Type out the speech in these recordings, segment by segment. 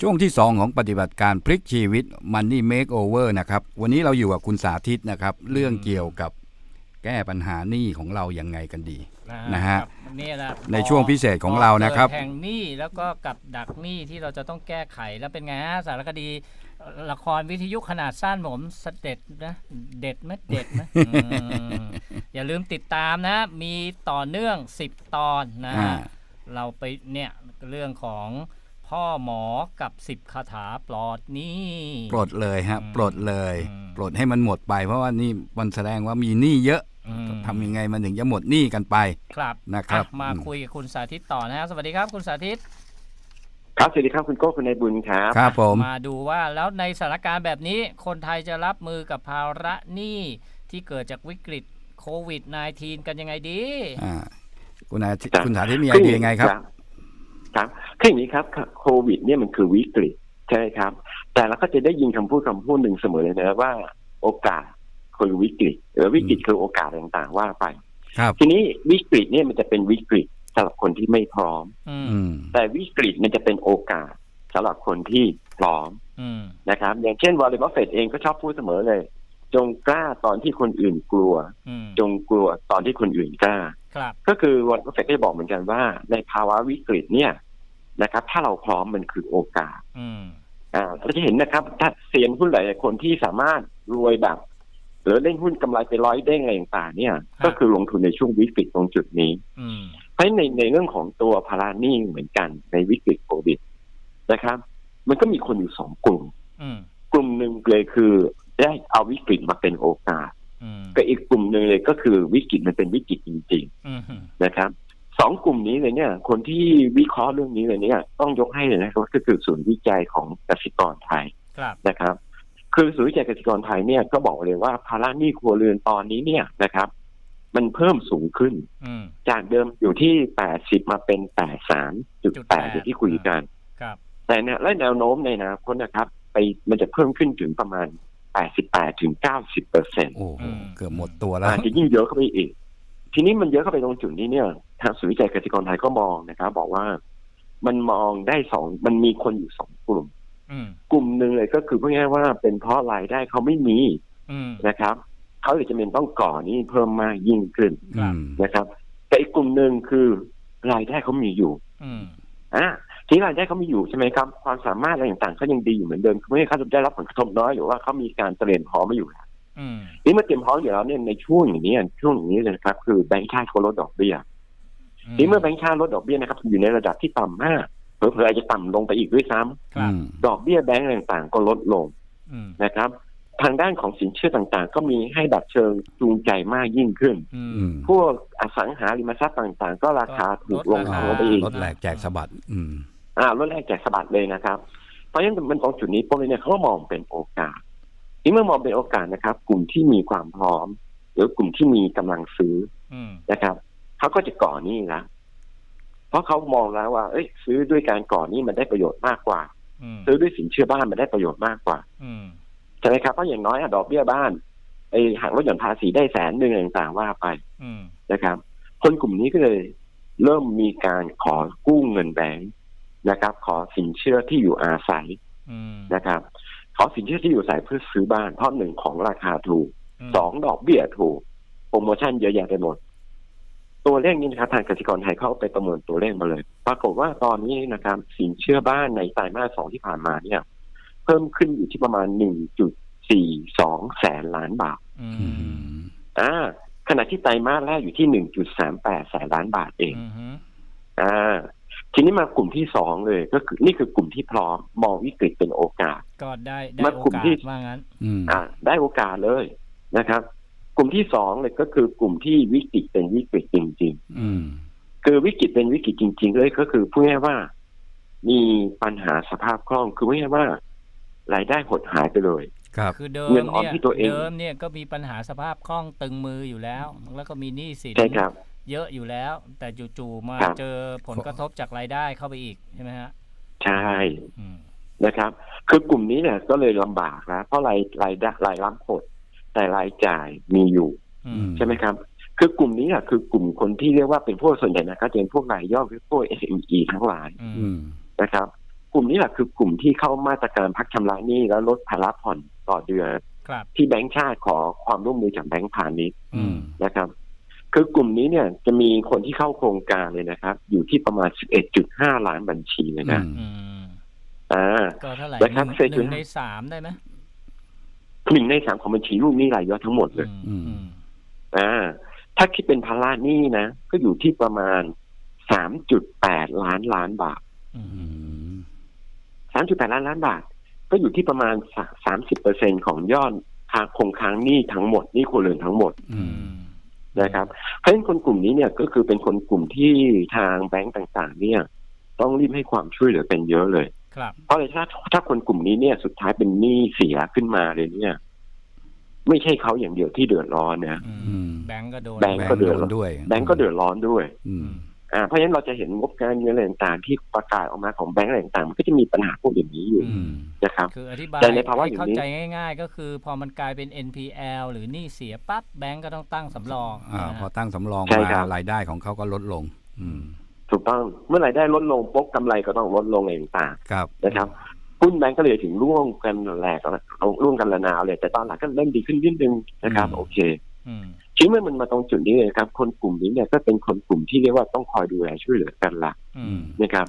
ช่วงที่ 2 ของปฏิบัติการพลิกชีวิต Money Makeover นะครับ วันนี้เราอยู่กับคุณสาธิตนะครับ เรื่องเกี่ยวกับแก้ปัญหาหนี้ของเรายังไงกันดีนะฮะครับนี่แหละในช่วงพิเศษของเรานะครับเกิดแห่งหนี้แล้วก็กับดักหนี้ที่เราจะต้องแก้ไขแล้วเป็นไงฮะสารคดีละครวิทยุขนาดสั้นผมสเด็ดนะเด็ดไหมเด็ดไหมอืมอย่าลืมติดตามนะ มีต่อเนื่อง 10 ตอนนะอ่าฮะเราไปเนี่ยเรื่องของ พ่อหมอกับ10คาถาปลอดหนี้ปลดเลยฮะอืมปลดเลยอืมปลดให้มันหมดไป เพราะว่านี่มันแสดงว่ามีหนี้เยอะอืมทำยังไงมันถึงจะหมดหนี้กันไปครับนะครับอ่มาอืมคุยกับคุณสาธิตต่อนะฮะสวัสดีครับคุณสาธิต ครับสวัสดีครับคุณโก้คุณนายบุญครับครับผมมาดูว่าแล้วในสถานการณ์แบบนี้คนไทยจะรับมือกับภาระหนี้ที่เกิดจากวิกฤตโควิด -19 กันยังไงดีอ่าคุณอาทิตย์ครับคุณสาธิตมีไอเดียยังไงครับ ครับคืออย่างนี้ครับโควิดเนี่ยมันคือวิกฤตใช่ไหมครับ แต่เราก็จะได้ยินคำพูดคำพูดหนึ่งเสมอเลยนะว่าโอกาสคือวิกฤตหรือวิกฤตคือโอกาสต่างๆว่าไปครับทีนี้วิกฤตเนี่ยมันจะเป็นวิกฤตสำหรับคนที่ไม่พร้อม อืมอืมแต่วิกฤตมันจะเป็นโอกาสสำหรับคนที่พร้อมอืมนะครับ อย่างเช่นวอลเลย์บอลเฟตเองก็ชอบพูดเสมอเลย จงกล้าตอนที่คนอื่นกลัวอืมจงกลัวตอนที่คนอื่นกล้าครับก็คือวันก็เฟกได้บอกเหมือนกันว่า ในภาวะวิกฤตเนี่ย นะครับ ถ้าเราพร้อมมันคือโอกาสอืมอ่าเราจะเห็นนะครับ ถ้าเซียนหุ้นหลายๆคนที่สามารถรวยแบบ หรือเล่นหุ้นกำไรไปร้อยเด้งอะไรต่างๆเนี่ย ก็คือลงทุนในช่วงวิกฤตตรงจุดนี้อืมเพราะฉะนั้นในในเรื่องของตัวพาราหนี่เหมือนกันในวิกฤตโควิดนะครับ มันก็มีคนอยู่สองกลุ่มอืมกลุ่มหนึ่งเลยคือได้เอาวิกฤตมาเป็นโอกาสอืมกับอีกกลุ่มหนึ่งเลยก็คือวิกฤตมันเป็นวิกฤตจริงๆอืมนะครับ สองกลุ่มนี้เลยเนี่ย คนที่วิเคราะห์เรื่องนี้เลยเนี่ย ต้องยกให้เลยนะครับก็คือศูนย์วิจัยของกสิกรไทยครับนะครับ คือศูนย์วิจัยกสิกรไทยเนี่ยก็บอกเลยว่าภาระหนี้ครัวเรือนตอนนี้เนี่ยนะครับ มันเพิ่มสูงขึ้นอืมจากเดิมอยู่ที่แปดสิบมาเป็นแปดสามจุดแปด8อย่างที่คุยกันครับแต่เนี่ยและแนวโน้มในอนาคตนะครับ ไปมันจะเพิ่มขึ้นถึงประมาณแปดสิบแปดถึงเก้าสิบเปอร์เซ็นต์โอ้โหเกือบหมดตัวแล้วอาจจะยิ่งเยอะเข้าไปอีก ทีนี้มันเยอะเข้าไปตรงจุดนี้เนี่ยทางศูนย์วิจัยเกษตรกรไทยก็มองนะครับ บอกว่ามันมองได้สองมันมีคนอยู่สองกลุ่มอืมกลุ่มหนึ่งเลยก็คือพูดง่ายๆว่าเป็นเพราะรายได้เขาไม่มีอืมนะครับเขาเลยจะเป็นต้องก่อหนี้เพิ่มมากยิ่งขึ้นครับอืมนะครับ แต่อีกกลุ่มหนึ่งคือรายได้เขามีอยู่อืมอ่าที่รายได้เขามีอยู่ใช่ไหมครับ ความสามารถอะไรต่างๆเขายังดีอยู่เหมือนเดิมไม่ให้เขาจะได้รับผลกระทบน้อยหรือว่าเขามีการเตรียมพร้อมมาอยู่แล้วอืม นี่เมื่อเตรียมพร้อมอยู่แล้วเนี่ยในช่วงอย่างนี้ช่วงอย่างนี้เลยนะครับ คือแบงก์ชาติเขาลดดอกเบี้ยนี่เมื่อแบงก์ชาติลดดอกเบี้ยนะครับ อยู่ในระดับที่ต่ำมากเผลอๆอาจจะต่ำลงไปอีกด้วยซ้ำครับอืมดอกเบี้ยแบงก์ต่างๆ ก็ลดลงอืมนะครับ ทางด้านของสินเชื่อต่างๆ ก็มีให้ดับเชิงจูงใจมากยิ่งขึ้นอือืมมพวกอสังหาริมทรัพย์ต่างๆ ก็ราคาถูกลงลดราคาลงไปอีกรถแหลกแจกสะบัดอืมอ่าลดแรกแจกสะบัดเลยนะครับ เพราะฉะนั้นมันตรงจุดนี้พวกนี้เนี่ยเขาก็มองเป็นโอกาส ที่เมื่อมองเป็นโอกาสนะครับ กลุ่มที่มีความพร้อม หรือกลุ่มที่มีกำลังซื้ออืมนะครับเขาก็จะก่อหนี้ละเพราะเขามองแล้วว่า เอ้ย ซื้อด้วยการก่อหนี้มันได้ประโยชน์มากกว่าอืมซื้อด้วยสินเชื่อบ้านมันได้ประโยชน์มากกว่าอืมใช่ไหมครับเพราะอย่างน้อยอะดอกเบี้ยบ้านไอ้หักลดหย่อนภาษีได้แสนหนึ่งอะไรต่างๆว่าไปอืมนะครับ คนกลุ่มนี้ก็เลยเริ่มมีการขอกู้เงินแบงค์นะครับ ขอสินเชื่อที่อยู่อาศัยอืมนะครับ ขอสินเชื่อที่อยู่อาศัยเพื่อซื้อบ้านเพราะหนึ่งของราคาถูกมสองดอกเบี้ยถูกโปรโมชั่นเยอะแยะไปหมด ตัวเลขนี้นะครับทางกสิกรไทยเข้าไปประเมินตัวเลขมาเลย ปรากฏว่าตอนนี้นะครับ สินเชื่อบ้านในไตรมาสสองที่ผ่านมาเนี่ย เพิ่มขึ้นอยู่ที่ประมาณหนึ่งจุดสี่สองแสนล้านบาทอือืมมอ่าขณะที่ไตรมาสแรกอยู่ที่หนึ่งจุดสามแปดแสนล้านบาทเองอืมฮึอ่า ทีนี้มากลุ่มที่สองเลยก็คือนี่คือกลุ่มที่พร้อมมองวิกฤตเป็นโอกาส ก็ได้ได้มาโอกลุ่มกาที่สว่างั้นอืมอ่า ได้โอกาสเลยนะครับ กลุ่มที่สองเลยก็คือกลุ่มที่วิกฤตเป็นวิกฤตจริง ๆ อืมคือวิกฤตเป็นวิกฤตจริง ๆ เลยก็คือพูดง่ายๆว่า มีปัญหาสภาพคล่องคือพูดง่ายๆว่ารายได้หดหายไปเลยครับคือเดิมเงินออมเนี่ยที่ตัวเองเดิมเนี่ยก็มีปัญหาสภาพคล่องตึงมืออยู่แล้ว แล้วก็มีหนี้สินใช่ครับ เยอะอยู่แล้ว แต่จู่ๆมาครับเจอผลกระทบจากรายได้เข้าไปอีกใช่ไหมฮะใช่อืมนะครับ คือกลุ่มนี้เนี่ยก็เลยลำบากนะเพราะรายรายได้รายรับหดแต่รายจ่ายมีอยู่อือืมมใช่ไหมครับ คือกลุ่มนี้อะคือกลุ่มคนที่เรียกว่าเป็นพวกส่วนใหญ่นะครับจะเป็นพวกรายย่อยพวก SME ทั้งหลายอืมอืมนะครับกกลุ่มนี้แหละคือกลุ่มที่เข้ามาตรการพักชำระหนี้แล้วลดภาระผ่อนต่อเดือนครับที่แบงก์ชาติขอความร่วมมือจากแบงก์พาณิชย์อืมนะครับ คือกลุ่มนี้เนี่ยจะมีคนที่เข้าโครงการเลยนะครับ อยู่ที่ประมาณ 11.5 ล้านบัญชีเลยนะอืมอ่าก็เท่าไหร่นะครับหนึ่งเศษหจุดนึ่งในสามได้ไหมหนึ่งในสามของบัญชีลูกหนี้รายย่อยทั้งหมดเลยอืมอืมอ่า ถ้าคิดเป็นภาระหนี้นะ ก็อยู่ที่ประมาณ 3.8 ล้านล้านบาทอืมอืม3.8 ล้านล้านบาท ก็อยู่ที่ประมาณ 30เปอร์เซ็นของยอดคาคงค้างหนี้ทั้งหมดหนี้ครัวเรือนทั้งหมด อืม นะครับเพราะฉะนั้นคนกลุ่มนี้เนี่ยก็คือเป็นคนกลุ่มที่ทางแบงก์ต่างๆ เนี่ย ต้องรีบให้ความช่วยเหลือเป็นเยอะเลยครับเพราะอะไรถ้าถ้าคนกลุ่มนี้เนี่ยสุดท้ายเป็นหนี้เสียขึ้นมาเลยเนี่ย ไม่ใช่เขาอย่างเดียวที่เดือดร้อนนะอืมอืมแบงก์ก็โดนแบงก์ก็เดือดโด้วย แบงก์ก็เดือดร้อนด้วย อือืมมอ่า เพราะฉะนั้นเราจะเห็นงบการเงินอะไรต่างๆ ที่ประกาศออกมาของแบงก์อะไรต่างๆมันก็จะมีปัญหาพวกอย่างนี้อยู่อืมนะครับคืออธิบายแต่ในภาวะให้อย่างนี้เข้าใจง่าย ๆ ก็คือพอมันกลายเป็น NPL หรือหนี้เสียปั๊บแบงก์ก็ต้องตั้งสำรองอ่านะพอตั้งสำรองใช่มาครับรายได้ของเขาก็ลดลง อืมถูกต้องเมื่อไหร่ได้ลดลงปุ๊บกำไรก็ต้องลดลงอะไรต่างครับๆนะครับหุ้นแบงก์ก็เลยถึงร่วมกันแหลกร่วมกันระนาวเลยแต่ตอนหลังก็เริ่มดีขึ้นนิดนึงนะครับอืมโอเคอืม ทีนี้เมื่อมันมาตรงจุดนี้เลยครับ คนกลุ่มนี้เนี่ยก็เป็นคนกลุ่มที่เรียกว่าต้องคอยดูแลช่วยเหลือกันละอือืมมนะครับ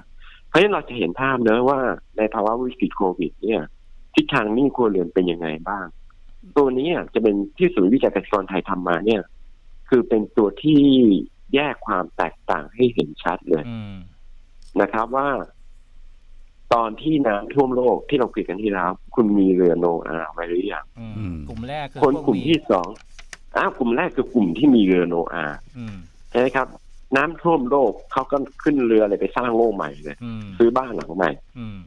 เพราะฉะนั้นเราจะเห็นภาพเนอะว่าในภาวะวิกฤตโควิด เนี่ยทิศทางหนี้ครัวเรือนเป็นยังไงบ้าง ตัวนี้อะจะเป็นที่ศูนย์วิจัยเกษตรกรไทยทำมาเนี่ย คือเป็นตัวที่แยกความแตกต่างให้เห็นชัดเลยอืมนะครับว่า ตอนที่น้ำท่วมโลกที่เราคุยกันที่แล้ว คุณมีเรือโนอาห์ไว้หรือยังอืมอืมกลุ่มแรกคือคนพวกลุ่มที่สอง อ้าวกลุ่มแรกคือกลุ่มที่มีเรือโนอาห์อืมใช่ไหมครับ น้ำท่วมโลกเขาก็ขึ้นเรืออะไรไปสร้างโลกใหม่เลยอืมซื้อบ้านหลังใหม่อืม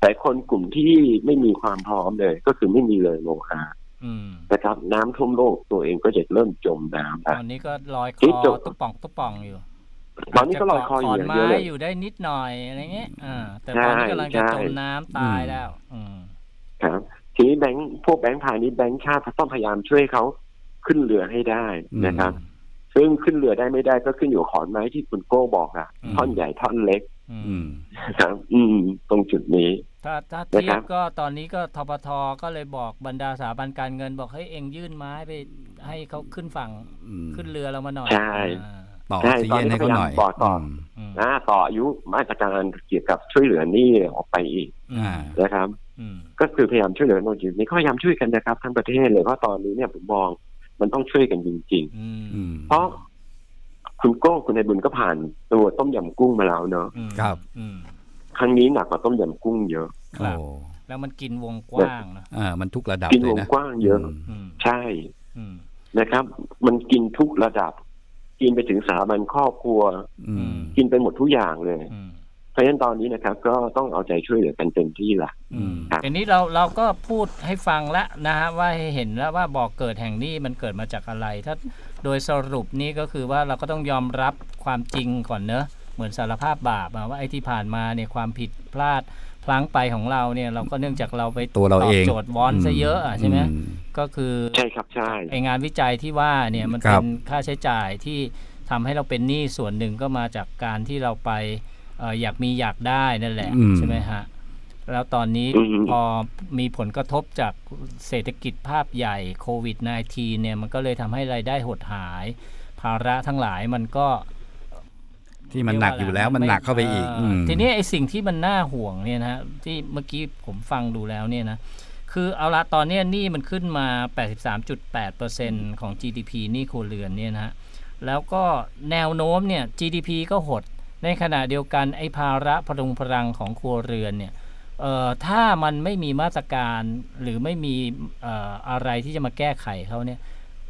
แต่คนกลุ่มที่ไม่มีความพร้อมเลย ก็คือไม่มีเรือโนอาห์อืมนะครับ น้ำท่วมโลกตัวเองก็จะเริ่มจมน้ำตแล้วอนนี้ก็ลอยคที่อจบตุ๊บป่องตุ๊บป่องอยู่ตอนนี้ก็ลอยคออยู่อย่างเดียวเลยขนไม้อยู่ได้นิดหน่อยอะไรเงี้ยอ่าแต่ใช่ตอนนี้กำลังจะใช่จมน้ำตายแล้วอืมครับ ทีนี้แบงค์พวกแบงค์พาณิชย์แบงค์ชาติต้องพยายามช่วยเขา ขึ้นเรือให้ได้นะครับ ซึ่งขึ้นเรือได้ไม่ได้ก็ขึ้นอยู่กับขอนไม้ที่คุณโก้บอกอะอืมท่อนใหญ่ท่อนเล็กอือืมมนะครับ อืม ตรงจุดนี้ ถ้าถ้านะเทีคยรับบก็ตอนนี้ก็ทปทก็เลยบอกบรรดาสถาบันการเงินบอกให้เองยื่นไม้ไป ให้เขาขึ้นฝั่งอืมขึ้นเรือเรามาหน่อยใช่อ่าต่อใช่ซีเย็นให้เขาหน่อยตอนนี้พยายามต่อต่อมอืมนะต่ออายุมาตรการเกี่ยวกับช่วยเหลือหนี้ออกไปอีกอ่านะครับอืมก็คือพยายามช่วยเหลือโนนจุดนี้ก็พยายามช่วยกันนะครับทั้งประเทศเลยเพราะตอนนี้เนี่ยผมมอง มันต้องช่วยกันจริงอืมอืมๆเพราะคุณโก้คุณนายบุญก็ผ่านตัวต้มยำกุ้งมาแล้วเนอะอืมครับอืมครั้งนี้หนักกว่าต้มยำกุ้งเยอะครัโอ้บแล้วมันกินวงกว้างนะอ่า มันทุกระดับกินเลวยงนะกว้างเยอะมอืมใช่อืมนะครับ มันกินทุกระดับ กินไปถึงสถาบันครอบครัวอืมกินไปหมดทุกอย่างเลยอืมเพ ราะฉะนั้นตอนนี้นะครับ ก็ต้องเอาใจช่วยเหลือกันเต็มที่ละอืมครับทีนี้เราเราก็พูดให้ฟังแล้วนะฮะว่าให้เห็นแล้วว่าบอกเกิดแห่งนี้มันเกิดมาจากอะไร ถ้าโดยสรุปนี่ก็คือว่าเราก็ต้องยอมรับความจริงก่อนเนอะเหมือนสารภาพบาปอะว่าไอ้ที่ผ่านมาเนี่ยความผิดพลาดพลั้งไปของเราเนี่ยเราก็เนื่องจากเราไปตัวเราเองตบโจทย์วอนซะเยอะอะใช่ไหมอืก็คือใช่ครับใช่ไองานวิจัยที่ว่าเนี่ยมันครัเป็บนค่าใช้จ่ายที่ทำให้เราเป็นหนี้ส่วนหนึ่งก็มาจากการที่เราไปเอออยากมีอยากได้นั่นแหละอืมใช่ไหมฮะแล้วตอนนี้อืมพอมีผลกระทบจากเศรษฐกิจภาพใหญ่โควิด -19 เนี่ยมันก็เลยทำให้รายได้หดหาย ภาระทั้งหลายมันก็ ที่มันหนักอยู่แล้วมันหนักเข้าไปอีกเมทีนี้ไอ้สิ่งที่มันน่าห่วงเนี่ยนะฮะที่เมื่อกี้ผมฟังดูแล้วเนี่ยนะคือเอาละตอนเนี้ยหนี้มันขึ้นมา 83.8%ของ GDP หนี้ครัวเรือนเนี่ยนะฮะแล้วก็แนวโน้มเนี่ย GDP ก็หด ในขณะเดียวกันไอ้ภาระพรุงพรังของครัวเรือนเนี่ยเอ่อถ้ามันไม่มีมาตรการหรือไม่มีเอ่ออะไรที่จะมาแก้ไขเขาเนี่ย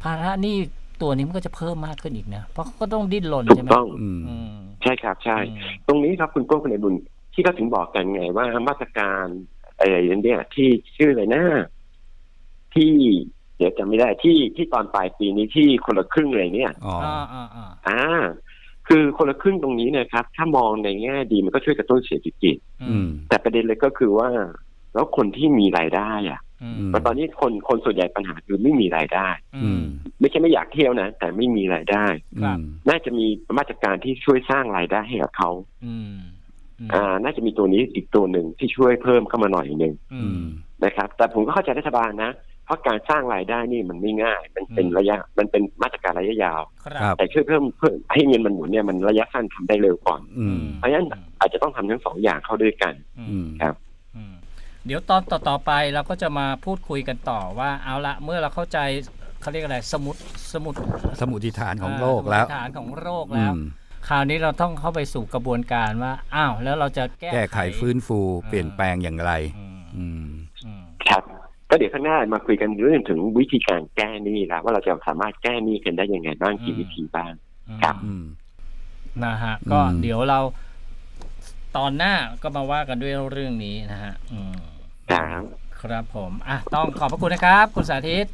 ภาระหนี้ตัวนี้มันก็จะเพิ่มมากขึ้นอีกนะ เพราะเขาก็ต้องดิ้นรนถูใช่กไหมต้องอืมอืมใช่ครับใช่อืมตรงนี้ครับคุณโก้คุณนายบุญที่เขาถึงบอกกันไงว่ามาตรการอะไรเนี่ย ที่ชื่ออะไรนะที่เดี๋ยวจำไม่ได้ที่ที่ตอนปลายปีนี้ที่คนละครึ่งอะไรเนี่ยอ๋ออ่าอ่าอ่าอ่า คือคนละครึ่งตรงนี้นะครับ ถ้ามองในแง่ดีมันก็ช่วยกระตุ้นเศรษฐกิจอืมแต่ประเด็นเลยก็คือว่า แล้วคนที่มีรายได้อะอืมอืมแต่ตอนนี้คนคนส่วนใหญ่ปัญหาคือไม่มีรายได้ อือืมมไม่ใช่ไม่อยากเที่ยวนะ แต่ไม่มีรายได้ครับอืมน่าจะมีมาตรการที่ช่วยสร้างรายได้ให้กับเขาอืมอืมอ่า น่าจะมีตัวนี้อีกตัวหนึ่งที่ช่วยเพิ่มเข้ามาหน่อยหนึ่งอือืมมนะครับ แต่ผมก็เข้าใจรัฐบาลนะเพ ราะการสร้างรายได้นี่มันไม่ง่าย มันเป็นอืมระยะ มันเป็นมาตรการระยะยาวคครัรับบแต่ช่วยเพิ่มเพิ่มให้เงินมันหมุนเนี่ยมันระยะสั้นทำได้เร็วก่อนอืมเพราะฉะนั้นอาจจะต้องทำทั้งสองอย่างเข้าด้วยกันอืมครับอืมเดี๋ยวตอนต่อต่อไปเราก็จะมาพูดคุยกันต่อว่าเอาละเมื่อเราเข้าใจเขาเรียกอะไรสมุดสมุดสมุทิฐานของาโลกแล้วสมุดฐานของโรคอืแล้วมคราวนี้เราต้องเข้าไปสู่กระบวนการว่าอ้าวแล้วเราจะแก้แก้ไขฟื้นฟูเปลี่ยนแปลงอย่างไร ก็เดี๋ยวข้างหน้ามาคุยกันเรื่องถึงวิธีการแก้หนี้แล้วว่าเราจะสามารถแก้หนี้กันได้ยังไงบ้างกี่วิธีบ้างครับอืมนะฮะ ก็อืมเดี๋ยวเราตอนหน้าก็มาว่ากันด้วยเรื่องนี้นะฮะอืมครับครับผมอะต้องขอบพระคุณนะครับ คุณสาธิต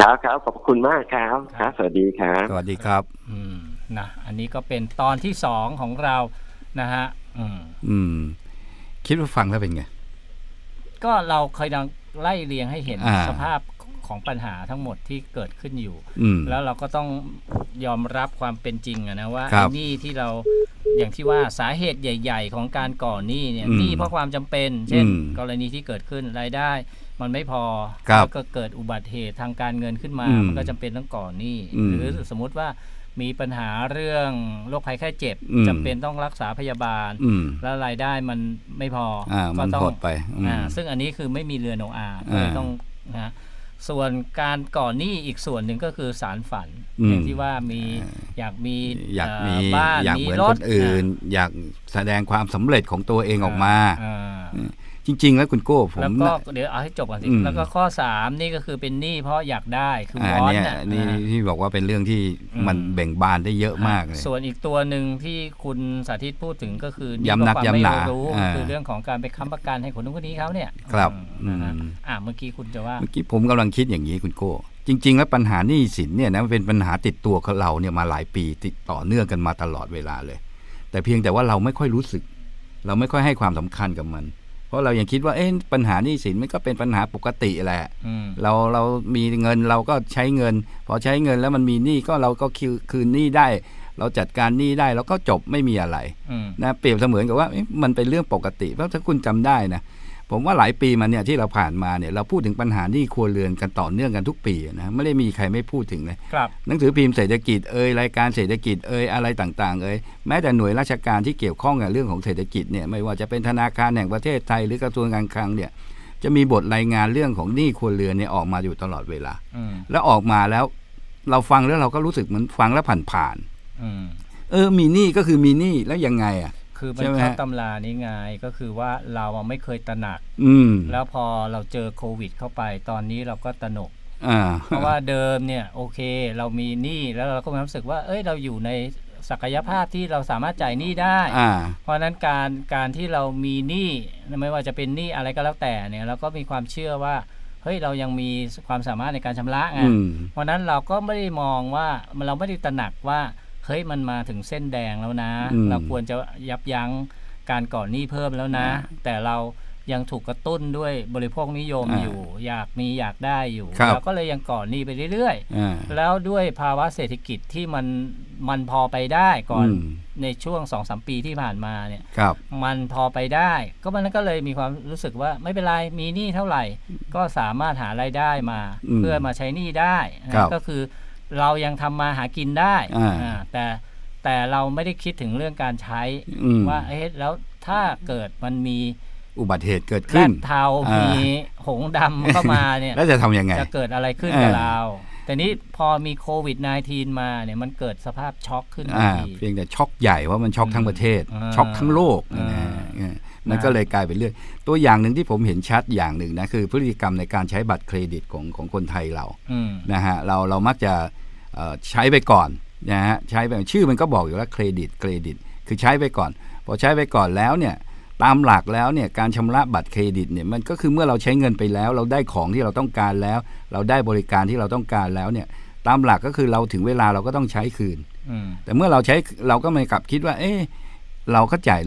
ครับครับขอบคุณมากครับครับ สวัสดีครับ สวัสดีครับ อืมนะอันนี้ก็เป็นตอนที่สองของเรานะฮะ อืม อืม คิดว่าฟังแล้วเป็นไง ก็เราเคยดัง ไล่เรียงให้เห็นอ่า สภาพของปัญหาทั้งหมดที่เกิดขึ้นอยู่ อืม แล้วเราก็ต้องยอมรับความเป็นจริงอะนะว่าครัไอ้บหนี้ที่เราอย่างที่ว่าสาเหตุใหญ่ ๆ ของการก่อหนี้เนี่ยอืมหนี้เพราะความจำเป็น เช่น อืมกรณีที่เกิดขึ้นรายได้ มันไม่พอครับแล้วก็เกิดอุบัติเหตุทางการเงินขึ้นมา อืมมันก็จำเป็นต้องก่อหนี้อืมหรือสมมุติว่า มีปัญหาเรื่องโรคภัยไข้เจ็บอืมจำเป็นต้องรักษาพยาบาลอืมแล้วรายได้มันไม่พอออ่ามันก็ต้อหงดไปอืมอ่าซึ่งอันนี้คือไม่มีเรือโนอาห์ก็เลยอ่าต้องนะส่วนการก่อนหนี้อีกส่วนหนึ่งก็คือสารฝันอืมอย่างที่ว่ามีอยากมีอยากมีเบ้านอยากมีเหมือนรคถนอื่น อยากแสดงความสำเร็จของตัวเองออกมาอ่า จริง ๆ แล้วคุณโก้ผม แล้วก็นะเดี๋ยวเอาให้จบก่อนสิ อืม แล้วก็ข้อสามนี่ก็คือเป็นหนี้เพราะอยากได้คืออ่าวอนเนี่ยน่ะนี่อ่า ที่บอกว่าเป็นเรื่องที่อืม มันเบ่งบานได้เยอะมากเลย ส่วนอีกตัวหนึ่งที่คุณสาธิตพูดถึงก็คือย้ำนักเพราะความย้ำหนาไม่รู้อ่าคือเรื่องของการไปค้ำประกันให้คนนู้นคนนี้เขาเนี่ยครับอืมนะฮะอืม อ่าเมื่อกี้คุณจะว่า เมื่อกี้ผมกำลังคิดอย่างนี้คุณโก้ จริง ๆ แล้วปัญหาหนี้สินเนี่ยนะมันเป็นปัญหาติดตัวของเราเนี่ยมาหลายปีติดต่อเนื่องกันมาตลอดเวลาเลย แต่เพียงแต่ว่าเราไม่ค่อยรู้สึก เราไม่ค่อยให้ความสำคัญกับมัน เพราะเรายังคิดว่าเอ๊ะปัญหาหนี้สินมันก็เป็นปัญหาปกติแหละอืมเราเรามีเงินเราก็ใช้เงิน พอใช้เงินแล้วมันมีหนี้ก็เราก็คืนคืนหนี้ได้ เราจัดการหนี้ได้แล้วก็จบไม่มีอะไรอืมนะเปรียบเสมือนกับว่าเอ๊ะมันเป็นเรื่องปกติ เพราะถ้าคุณจำได้นะ ผมว่าหลายปีมาเนี่ยที่เราผ่านมาเนี่ยเราพูดถึงปัญหาหนี้ครัวเรือนกันต่อเนื่องกันทุกปีนะไม่ได้มีใครไม่พูดถึงเลยครับหนังสือพิมพ์เศรษฐกิจเอ่ยรายการเศรษฐกิจเอ่ยอะไรต่างๆเอ่ยแม้แต่หน่วยราชการที่เกี่ยวข้องกับเรื่องของเศรษฐกิจเนี่ยไม่ว่าจะเป็นธนาคารแห่งประเทศไทยหรือกระทรวงการคลังเนี่ยจะมีบทรายงานเรื่องของหนี้ครัวเรือนเนี่ยออกมาอยู่ตลอดเวลาอืมแล้วออกมาแล้วเราฟังแล้วเราก็รู้สึกเหมือนฟังแล้วผ่านอืมๆเออมีหนี้ก็คือมีหนี้แล้วยังไงอะ คือมันใช่ไหมเข้าฮะตำรานี้ไงก็คือว่าเราอะไม่เคยตระหนัก อืมแล้วพอเราเจอโควิด เข้าไปตอนนี้เราก็ตระหนก อ่า เพราะว่าเดิมเนี่ยโอเคเรามีหนี้แล้วเราก็มีความรู้สึกว่า เอ้ยเราอยู่ในศักยภาพที่เราสามารถจ่ายหนี้ได้ อ่า เพราะฉะนั้นการการที่เรามีหนี้ไม่ว่าจะเป็นหนี้อะไรก็แล้วแต่เนี่ยเราก็มีความเชื่อว่าเฮ้ยเรายังมีความสามารถในการชำระไงอืม เพราะฉะนั้นเราก็ไม่ได้มองว่าเราไม่ได้ตระหนักว่า เฮ้ยมันมาถึงเส้นแดงแล้วนะ อืม เราควรจะยับยั้งการก่อหนี้เพิ่มแล้วนะ แต่เรายังถูกกระตุ้นด้วยบริโภคนิยมอ่าอยู่ อยากมีอยากได้อยู่ครับ เราก็เลยยังก่อหนี้ไปเรื่อยอ่า ๆ แล้วด้วยภาวะเศรษฐกิจที่มันมันพอไปได้ก่อนอืม ในช่วงสองสามปีที่ผ่านมาเนี่ย ครับ มันพอไปได้ ก็มันก็เลยมีความรู้สึกว่าไม่เป็นไรมีหนี้เท่าไหร่ ก็สามารถหารายได้มา อืมเพื่อมาใช้หนี้ได้นะครับก็คือ เรายังทำมาหากินได้อ่าอ่าแต่แต่เราไม่ได้คิดถึงเรื่องการใช้อืมว่าเอ๊ะแล้วถ้าเกิดมันมีอุบัติเหตุเกิดแรขึ้นดเทาอ่ามีมีหงส์ดำเข้ามาเนี่ยแล้วจะทำยังไง จะเกิดอะไรขึ้นเออกับเรา แต่นี้พอมีโควิด -19 มาเนี่ยมันเกิดสภาพช็อกขึ้นทันอ่าทีเพียงแต่ช็อกใหญ่เพราะมันช็อกทั้งประเทศอ่าช็อกทั้งโลกอ่านะฮะเออมันก็เลยกลายเป็นเรื่อง ตัวอย่างหนึ่งที่ผมเห็นชัดอย่างหนึ่งนะคือพฤติกรรมในการใช้บัตรเครดิตของของคนไทยเราอืมนะฮะเราเรามักจะเอ่อ ใช้ไปก่อนนะฮะใช้ไปชื่อมันก็บอกอยู่แล้วเครดิตเครดิต คือใช้ไปก่อน พอใช้ไปก่อนแล้วเนี่ยตามหลักแล้วเนี่ยการชำระบัตรเครดิตเนี่ยมันก็คือเมื่อเราใช้เงินไปแล้ว เราได้ของที่เราต้องการแล้ว เราได้บริการที่เราต้องการแล้วเนี่ยตามหลักก็คือเราถึงเวลาเราก็ต้องใช้คืนอืมแต่เมื่อเราใช้เราก็ไม่กลับคิดว่า เอ๊ะเราก็จ่าย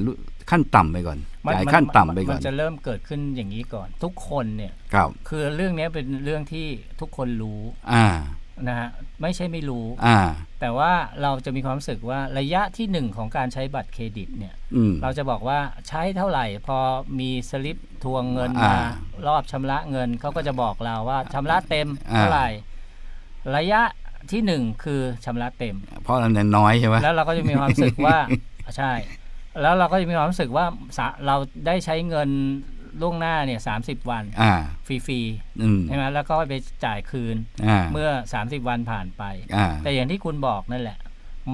ขั้นต่ำไปก่อนมันจ่ายมัขั้นต่ำไปมัก่อนนจะเริ่มเกิดขึ้นอย่างนี้ก่อน ทุกคนเนี่ยครับคือเรื่องเนี้ยเป็นเรื่องที่ทุกคนรู้ อ่า นะฮะไม่ใช่ไม่รู้ อ่า แต่ว่าเราจะมีความรู้สึกว่าระยะที่หนึ่งของการใช้บัตรเครดิตเนี่ย อืม เราจะบอกว่าใช้เท่าไหร่ พอมีสลิปทวงเงินอ่ามารอบชำระเงินเขาก็จะบอกเราว่าชำระเต็มอ่า เท่าไหร่ ระยะที่หนึ่งคือชำระเต็ม เพราะมันน้อยใช่ไหม แล้วเราก็จะมีความรู้สึกว่า ใช่ แล้วเราก็จะมีความรู้สึกว่าสะเราได้ใช้เงิน ล่วงหน้าเนี่ยสาวันอ่าฟรีอืมๆใช่ไหมแล้วก็ไปจ่ายคืนอ่าเมื่อ 30 วันผ่านไปอ่าแต่อย่างที่คุณบอกนั่นแหละ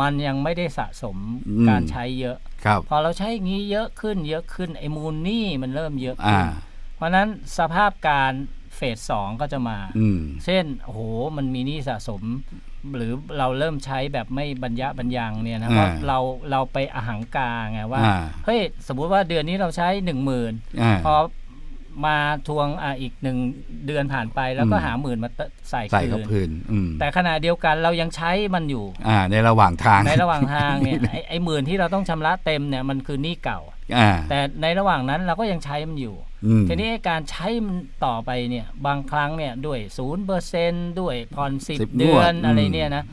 มันยังไม่ได้สะสมอืมการใช้เยอะครับพอเราใช้อย่างนี้เยอะขึ้นเยอะขึ้นไอ้มูลหนี่มันเริ่มเยอะอ่าขึ้นเพราะฉะนั้นสภาพการเฟสสองก็จะมาอืมเช่นโอ้โหมันมีหนี้สะสม หรือเราเริ่มใช้แบบไม่บรรยะบรรยังเนี่ยนะเพราะอ่าเราเราไปอหังการไงว่าอ่าเฮ้ยสมมุติว่าเดือนนี้เราใช้หนึ่งหมื่นอ่าพอมาทวงอ่าอีกหนึ่งเดือนผ่านไปแล้วก็อืมหาหมื่นมาเตใส่ใส่คืกับนพื้นอืมแต่ขณะเดียวกันเรายังใช้มันอยู่อ่าในระหว่างทางในระหว่างทางเนี่ยไอ้ไอ้หมื่นที่เราต้องชำระเต็มเนี่ยมันคือหนี้เก่าอ่าแต่ในระหว่างนั้นเราก็ยังใช้มันอยู่อืม ทีนี้ไอ้การใช้มันต่อไปเนี่ยบางครั้งเนี่ยด้วยศูนย์เปอร์เซนด้วยผ่อนสิบ10เดือนงวดอะไรอืมเนี่ยนะ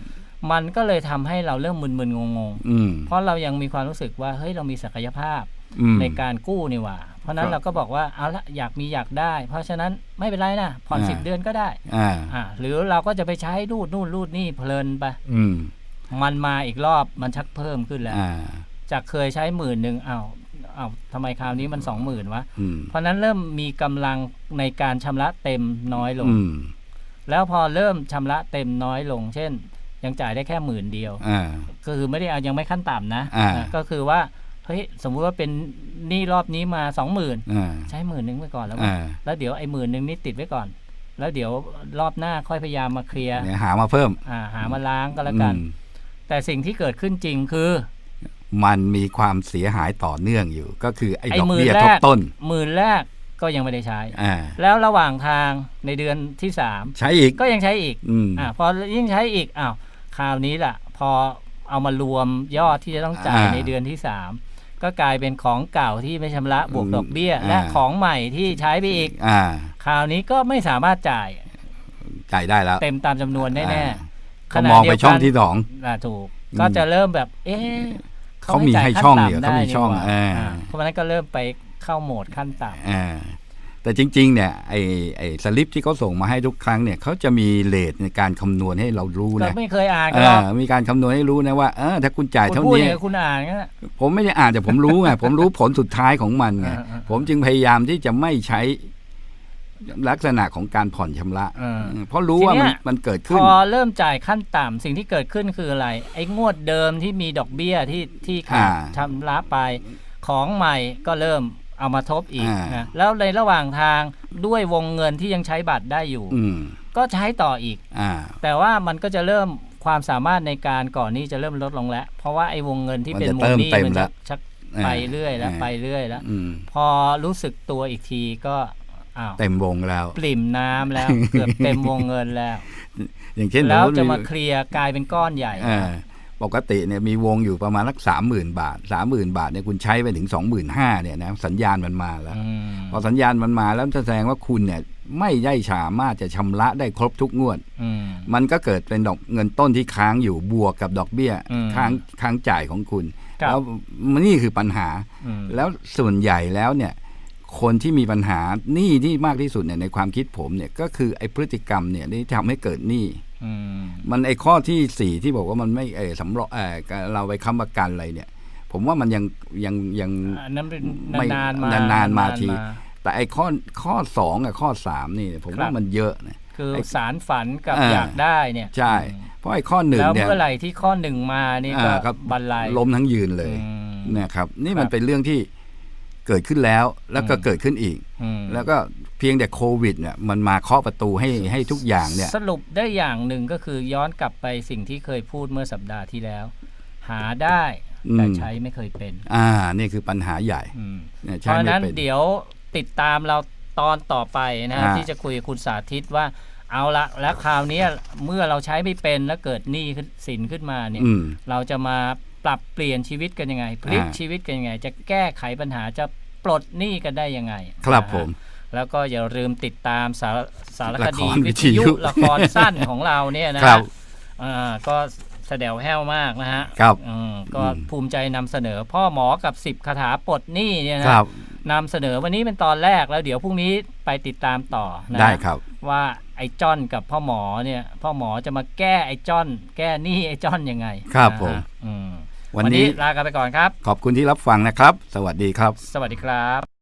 มันก็เลยทำให้เราเริ่มมึนๆงงอืมๆเพราะเรายังมีความรู้สึกว่าเฮ้ยเรามีศักยภาพอืมในการกู้นี่หว่า เพราะฉะนั้คนรับเราก็บอกว่าเอาละอยากมีอยากได้ เพราะฉะนั้นไม่เป็นไรนะผ่อนอ่าสิบเดือนก็ได้อ่าอ่าหรือเราก็จะไปใช้รูดนู่นรูดนี่เพลินไปอืมมันมาอีกรอบมันชักเพิ่มขึ้นแล้วอ่าจากเคยใช้หมื่นหนึ่งอ้าว อ้าวทำไมคราวนี้มันสองหมื่นวะ อืมเพราะฉะนั้นเริ่มมีกำลังในการชำระเต็มน้อยลง อืมแล้วพอเริ่มชำระเต็มน้อยลง เช่น ยังจ่ายได้แค่หมื่นเดียว อ่า ก็คือไม่ได้เอายังไม่ขั้นต่ำนะอ่า อ่าก็คือว่าเฮ้ยสมมุติว่าเป็นหนี้รอบนี้มาสองหมื่นอ่าใช้หมื่นหนึ่งไปก่อนแล้วอ่าแล้วเดี๋ยวไอ้หมื่นหนึ่งนี่ติดไว้ก่อน แล้วเดี๋ยวรอบหน้าค่อยพยายามมาเคลียร์เนี่ยหามาเพิ่มอ่าหามาล้างก็แล้วกัน อืมแต่สิ่งที่เกิดขึ้นจริงคือ มันมีความเสียหายต่อเนื่องอยู่ ก็คือไอ้ไอ้ดอกหมื่นเบี้ยแรทบกต้นหมื่นแรกก็ยังไม่ได้ใช้อ่าแล้วระหว่างทางในเดือนที่สามใช้อีกก็ยังใช้อีกอืมอ่าพอยิ่งใช้อีกอ้าวคราวนี้ล่ะ พอเอามารวมยอดที่จะต้องจ่ายอ่าในเดือนที่สามก็กลายเป็นของเก่าที่ไม่ชำระบวกอืมดอกเบี้ยอ่าและของใหม่ที่ใช้ไปอีกอ่าคราวนี้ก็ไม่สามารถจ่ายจ่ายได้แล้ว เต็มตามจำนวนแน่อ่าๆก็มองไปช่องที่สองอ่าถูกอืมก็จะเริ่มแบบ เอ๊ะ เขามีจ่ยให้ขั้นช่องต่ำเดียวเขามีได้ช่องนี่หว่าอ่าอ่าเพราะฉะนั้นก็เริ่มไปเข้าโหมดขั้นต่ำอ่าแต่จริง ๆ เนี่ยไอ้ไอ้สลิปที่เขาส่งมาให้ทุกครั้งเนี่ยเขาจะมีเลทในการคำนวณให้เรารู้ก็นะไม่เคยอ่านเอกันหรอกอมีการคำนวณให้รู้นะว่าเออถ้าคุณจ่ายคุณเท่าพูดนี้อย่างกับคุณอ่านงั้นน่ะผมไม่ได้อ่านแต่ผมรู้ไงผมรู้ผลสุดท้ายของมันไงอ่าอ่าผมจึงพยายามที่จะไม่ใช้ ลักษณะของการผ่อนชำระเออเพราะรู้ว่าทีเนี้มันยมันเกิดพขึ้นอเริ่มจ่ายขั้นต่ำสิ่งที่เกิดขึ้นคืออะไร ไอ้งวดเดิมที่มีดอกเบี้ยที่ที่ขาดอ่าชำระไปของใหม่ก็เริ่มเอามาทบอีกอ่านนะแล้วในระหว่างทางด้วยวงเงินที่ยังใช้บัตรได้อยู่อืมก็ใช้ต่ออีกอ่าแต่ว่ามันก็จะเริ่มความสามารถในการก่อนหนี้จะเริ่มลดลงแล้ว เพราะว่าไอ้วงเงินที่มันเป็นจะมูเติลมหนี้เต็มมันแล้จะวชักอ่าไปเรื่อยแล้วอ่าไปเรื่อยแล้วอืมพอรู้สึกตัวอีกทีก็อ้าว เต็มวงแล้ว ปริ่มน้ำแล้ว เกือบเต็มวงเงินแล้ว อย่างเช่นแล้วสติจะมาเคลียร์กลายเป็นก้อนใหญ่เออปกติเนี่ยมีวงอยู่ประมาณสักสามหมื่นบาทสามหมื่นบาทเนี่ยคุณใช้ไปถึงสองหมื่นห้าเนี่ยนะสัญญาณมันมาแล้วอืมพอสัญญาณมันมาแล้วจะแสดงว่าคุณเนี่ยไม่ได้สามารถจะชำระได้ครบทุกงวดอืมมันก็เกิดเป็นดอกเงินต้นที่ค้างอยู่บวกกับดอกเบี้ยอืมค้างค้างจ่ายของคุณครับแล้วนี่คือปัญหาอืมแล้วส่วนใหญ่แล้วเนี่ย คนที่มีปัญหาหนี้ที่มากที่สุดเนี่ยในความคิดผมเนี่ยก็คือไอ้พฤติกรรมเนี่ยที่ทำให้เกิดหนี้อืมมันไอ้ข้อที่สี่ที่บอกว่ามันไม่เออสำรองเออเราไปค้ำประกันอะไรเนี่ย ผมว่ามันยังยังยังอันนั้นเป็นไม่นานๆมานานๆมาทีนแต่ไอ้ข้อข้อสองกับข้อสามนี่ผมครับว่ามันเยอะนะคือไอ้สารฝันกับอ่าอยากได้เนี่ยใช่ เพราะไอ้ข้อหนึ่งแล้วเนี่ยเมื่อไหร่ที่ข้อหนึ่งมานี่ก็อ่าครับบรรลัยล้มทั้งยืนเลยอืมนะครับ นี่ครัมันบเป็นเรื่องที่ เกิดขึ้นแล้วแล้วก็อืมเกิดขึ้นอีกอืมแล้วก็เพียงแต่โควิดเนี่ยมันมาเคาะประตูให้ให้ทุกอย่างเนี่ย สรุปได้อย่างหนึ่งก็คือย้อนกลับไปสิ่งที่เคยพูดเมื่อสัปดาห์ที่แล้ว หาได้แต่อืมใช้ไม่เคยเป็น อ่า นี่คือปัญหาใหญ่อืมเนี่ยเพใช้ราะฉะไม่นั้นเป็นเดี๋ยวติดตามเราตอนต่อไปนะอ่าที่จะคุยกับคุณสาธิตว่าเอาละแล้วคราวเนี้ยเมื่อเราใช้ไม่เป็นแล้วเกิดหนี้ขึ้นสินขึ้นมาเนี่ยอืมเราจะมา ปรับเปลี่ยนชีวิตกันยังไงพลิกอ่าชีวิตกันยังไง จะแก้ไขปัญหาจะปลดหนี้กันได้ยังไง ครับนะฮะผม แล้วก็อย่าลืมติดตามสารสารคดีละครวิวิททยุยุละครสั้นของเราเนี่ยนะครัฮะบอ่าก็แสดวแห้วมากนะฮะครับอืมก็อืมภูมิใจนำเสนอพ่อหมอกับ10คาถาปลดหนี้เนี่ยนะครับนำเสนอวันนี้เป็นตอนแรกแล้วเดี๋ยวพรุ่งนี้ไปติดตามต่อนะได้ครับ ว่าไอ้จ้อนกับพ่อหมอเนี่ย พ่อหมอจะมาแก้ไอ้จ้อน แก้หนี้ไอ้จ้อนยังไง ครับนะฮะผมอืม วันนี้ลากันไปก่อนครับ ขอบคุณที่รับฟังนะครับ สวัสดีครับ สวัสดีครับ